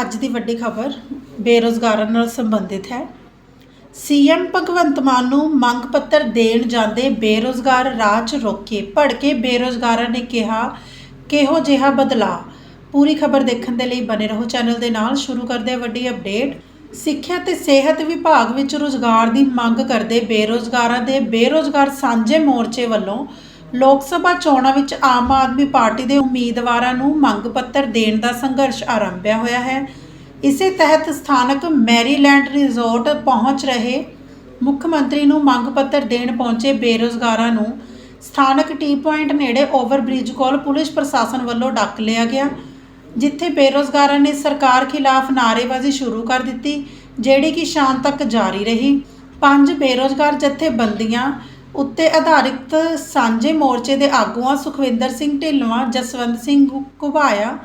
ਅੱਜ ਦੀ ਵੱਡੀ ਖਬਰ ਬੇਰੋਜ਼ਗਾਰਾਂ ਨਾਲ ਸੰਬੰਧਿਤ ਹੈ। ਸੀਐਮ ਭਗਵੰਤ ਮਾਨ ਨੂੰ ਮੰਗ ਪੱਤਰ ਦੇਣ ਜਾਂਦੇ ਬੇਰੋਜ਼ਗਾਰ ਰਾਹ 'ਚ ਰੋਕੇ ਭੜਕੇ ਬੇਰੋਜ਼ਗਾਰਾਂ ਨੇ ਕਿਹਾ, ਕਿਹੋ ਜਿਹਾ ਬਦਲਾ ਪੂਰੀ ਖਬਰ ਦੇਖਣ ਦੇ ਲਈ ਬਨੇ ਰਹੋ ਚੈਨਲ ਦੇ ਨਾਲ। ਸ਼ੁਰੂ ਕਰਦੇ ਹਾਂ ਵੱਡੀ ਅਪਡੇਟ। ਸਿੱਖਿਆ ਤੇ ਸਿਹਤ ਵਿਭਾਗ ਵਿੱਚ ਰੁਜ਼ਗਾਰ ਦੀ ਮੰਗ ਕਰਦੇ ਬੇਰੋਜ਼ਗਾਰਾਂ ਦੇ ਬੇਰੋਜ਼ਗਾਰ ਸਾਂਝੇ ਮੋਰਚੇ ਵੱਲੋਂ ਲੋਕ ਸਭਾ ਚੋਣਾਂ ਵਿੱਚ ਆਮ ਆਦਮੀ ਪਾਰਟੀ ਦੇ ਉਮੀਦਵਾਰਾਂ ਨੂੰ ਮੰਗ ਪੱਤਰ ਦੇਣ ਦਾ ਸੰਘਰਸ਼ ਆਰੰਭਿਆ ਹੋਇਆ ਹੈ। ਇਸੇ ਤਹਿਤ ਸਥਾਨਕ ਮੈਰੀਲੈਂਡ ਰਿਜ਼ੋਰਟ ਪਹੁੰਚ ਰਹੇ ਮੁੱਖ ਮੰਤਰੀ ਨੂੰ ਮੰਗ ਪੱਤਰ ਦੇਣ ਪਹੁੰਚੇ ਬੇਰੋਜ਼ਗਾਰਾਂ ਨੂੰ ਸਥਾਨਕ ਟੀ ਪੁਆਇੰਟ ਨੇੜੇ ਓਵਰਬ੍ਰਿਜ ਕੋਲ ਪੁਲਿਸ ਪ੍ਰਸ਼ਾਸਨ ਵੱਲੋਂ ਡੱਕ ਲਿਆ ਗਿਆ, ਜਿੱਥੇ ਬੇਰੋਜ਼ਗਾਰਾਂ ਨੇ ਸਰਕਾਰ ਖਿਲਾਫ ਨਾਅਰੇਬਾਜ਼ੀ ਸ਼ੁਰੂ ਕਰ ਦਿੱਤੀ, ਜਿਹੜੀ ਕਿ ਸ਼ਾਮ ਤੱਕ ਜਾਰੀ ਰਹੀ। ਪੰਜ ਬੇਰੋਜ਼ਗਾਰ ਜਥੇਬੰਦੀਆਂ ਉੱਤੇ ਆਧਾਰਿਤ ਸਾਂਝੇ ਮੋਰਚੇ ਦੇ ਆਗੂਆਂ ਸੁਖਵਿੰਦਰ ਸਿੰਘ ਢਿੱਲਵਾਂ, ਜਸਵੰਤ ਸਿੰਘ ਘੁਬਾਇਆ,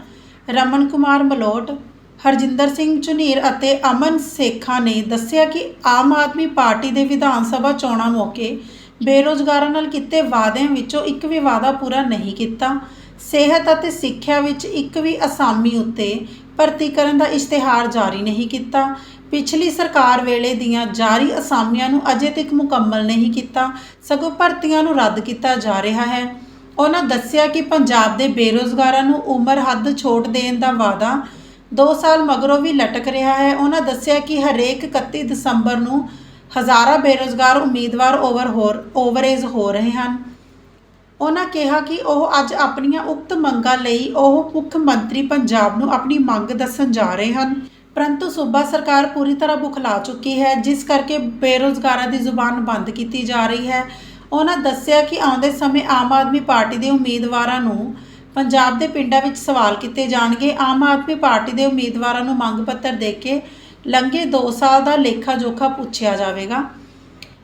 ਰਮਨ ਕੁਮਾਰ ਮਲੋਟ, ਹਰਜਿੰਦਰ ਸਿੰਘ ਝੁਨੀਰ ਅਤੇ ਅਮਨ ਸੇਖਾ ਨੇ ਦੱਸਿਆ ਕਿ ਆਮ ਆਦਮੀ ਪਾਰਟੀ ਦੇ ਵਿਧਾਨ ਸਭਾ ਚੋਣਾਂ ਮੌਕੇ ਬੇਰੋਜ਼ਗਾਰਾਂ ਨਾਲ ਕੀਤੇ ਵਾਅਦਿਆਂ ਵਿੱਚੋਂ ਇੱਕ ਵੀ ਵਾਅਦਾ ਪੂਰਾ ਨਹੀਂ ਕੀਤਾ। ਸਿਹਤ ਅਤੇ ਸਿੱਖਿਆ ਵਿੱਚ ਇੱਕ ਵੀ ਅਸਾਮੀ ਉੱਤੇ ਭਰਤੀ ਕਰਨ ਦਾ ਇਸ਼ਤਿਹਾਰ ਜਾਰੀ ਨਹੀਂ ਕੀਤਾ। ਪਿਛਲੀ ਸਰਕਾਰ ਵੇਲੇ ਦੀਆਂ ਜਾਰੀ ਅਸਾਮੀਆਂ ਨੂੰ ਅਜੇ ਤੱਕ ਮੁਕੰਮਲ ਨਹੀਂ ਕੀਤਾ, ਸਗੋਂ ਭਰਤੀਆਂ ਨੂੰ ਰੱਦ ਕੀਤਾ ਜਾ ਰਿਹਾ ਹੈ। ਉਹਨਾਂ ਦੱਸਿਆ ਕਿ ਪੰਜਾਬ ਦੇ ਬੇਰੋਜ਼ਗਾਰਾਂ ਨੂੰ ਉਮਰ ਹੱਦ ਛੋਟ ਦੇਣ ਦਾ ਵਾਅਦਾ 2 ਸਾਲ ਮਗਰੋਂ ਵੀ ਲਟਕ ਰਿਹਾ ਹੈ। ਉਹਨਾਂ ਦੱਸਿਆ ਕਿ ਹਰੇਕ 31 ਦਸੰਬਰ ਨੂੰ ਹਜ਼ਾਰਾਂ ਬੇਰੋਜ਼ਗਾਰ ਉਮੀਦਵਾਰ ਓਵਰ ਹੋਰ, ਓਵਰੇਜ ਹੋ ਰਹੇ ਹਨ। ਉਹਨਾਂ ਕਿਹਾ ਕਿ ਉਹ ਅੱਜ ਆਪਣੀਆਂ ਉਕਤ ਮੰਗਾਂ ਲਈ ਉਹ ਮੁੱਖ ਮੰਤਰੀ ਪੰਜਾਬ ਨੂੰ ਆਪਣੀ ਮੰਗ ਦੱਸਣ ਜਾ ਰਹੇ ਹਨ। ਪਰੰਤੂ ਸੂਬਾ ਸਰਕਾਰ ਪੂਰੀ ਤਰ੍ਹਾਂ ਬੁਖਲਾ ਚੁੱਕੀ ਹੈ, ਜਿਸ ਕਰਕੇ ਬੇਰੋਜ਼ਗਾਰਾਂ ਦੀ ਜ਼ੁਬਾਨ ਬੰਦ ਕੀਤੀ ਜਾ ਰਹੀ ਹੈ। ਉਹਨਾਂ ਦੱਸਿਆ ਕਿ ਆਉਂਦੇ ਸਮੇਂ ਆਮ ਆਦਮੀ ਪਾਰਟੀ ਦੇ ਉਮੀਦਵਾਰਾਂ ਨੂੰ ਪੰਜਾਬ ਦੇ ਪਿੰਡਾਂ ਵਿੱਚ ਸਵਾਲ ਕੀਤੇ ਜਾਣਗੇ। ਆਮ ਆਦਮੀ ਪਾਰਟੀ ਦੇ ਉਮੀਦਵਾਰਾਂ ਨੂੰ ਮੰਗ ਪੱਤਰ ਦੇ ਕੇ ਲੰਘੇ 2 ਸਾਲ ਦਾ ਲੇਖਾ ਜੋਖਾ ਪੁੱਛਿਆ ਜਾਵੇਗਾ।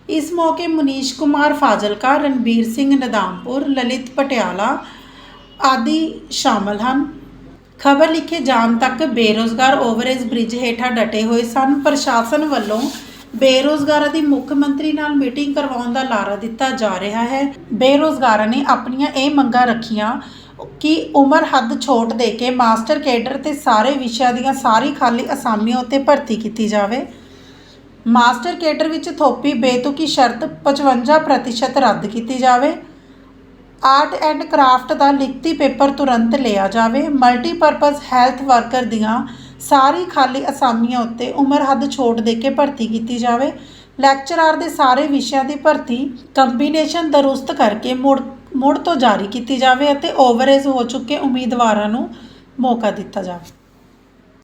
ਇਸ ਮੌਕੇ ਮਨੀਸ਼ ਕੁਮਾਰ ਫਾਜ਼ਲਕਾ, ਰਣਬੀਰ ਸਿੰਘ ਨਦਾਮਪੁਰ, ਲਲਿਤ ਪਟਿਆਲਾ ਆਦਿ ਸ਼ਾਮਲ ਹਨ। ਖਬਰ ਲਿਖੇ ਜਾਣ ਤੱਕ ਬੇਰੋਜ਼ਗਾਰ ਓਵਰੇਜ ਬ੍ਰਿਜ ਹੇਠਾਂ ਡਟੇ ਹੋਏ ਸਨ। ਪ੍ਰਸ਼ਾਸਨ ਵੱਲੋਂ ਬੇਰੋਜ਼ਗਾਰਾਂ ਦੀ ਮੁੱਖ ਮੰਤਰੀ ਨਾਲ ਮੀਟਿੰਗ ਕਰਵਾਉਣ ਦਾ ਲਾਰਾ ਦਿੱਤਾ ਜਾ ਰਿਹਾ ਹੈ। ਬੇਰੋਜ਼ਗਾਰਾਂ ਨੇ ਆਪਣੀਆਂ ਇਹ ਮੰਗਾਂ ਰੱਖੀਆਂ ਕਿ ਉਮਰ ਹੱਦ ਛੋਟ ਦੇ ਕੇ ਮਾਸਟਰ ਕੇਡਰ ਤੇ ਸਾਰੇ ਵਿਸ਼ਿਆਂ ਦੀਆਂ ਸਾਰੀ ਖਾਲੀ ਅਸਾਮੀਆਂ ਉੱਤੇ ਭਰਤੀ ਕੀਤੀ ਜਾਵੇ। ਮਾਸਟਰ ਕੇਡਰ ਵਿੱਚ ਥੋਪੀ ਬੇਤੁਕੀ ਸ਼ਰਤ 55% ਰੱਦ ਕੀਤੀ ਜਾਵੇ। ਆਰਟ ਐਂਡ ਕਰਾਫਟ ਦਾ ਲਿਖਤੀ ਪੇਪਰ ਤੁਰੰਤ ਲਿਆ ਜਾਵੇ। ਮਲਟੀਪਰਪਸ ਹੈਲਥ ਵਰਕਰ ਦੀਆਂ ਸਾਰੀ ਖਾਲੀ ਅਸਾਮੀਆਂ ਉੱਤੇ ਉਮਰ ਹੱਦ ਛੋਟ ਦੇ ਕੇ ਭਰਤੀ ਕੀਤੀ ਜਾਵੇ। ਲੈਕਚਰਾਰ ਦੇ ਸਾਰੇ ਵਿਸ਼ਿਆਂ ਦੀ ਭਰਤੀ ਕੰਬੀਨੇਸ਼ਨ ਦਰੁਸਤ ਕਰਕੇ ਮੁੜ ਮੁੜ ਤੋਂ ਜਾਰੀ ਕੀਤੀ ਜਾਵੇ ਅਤੇ ਓਵਰਏਜ ਹੋ ਚੁੱਕੇ ਉਮੀਦਵਾਰਾਂ ਨੂੰ ਮੌਕਾ ਦਿੱਤਾ ਜਾਵੇ।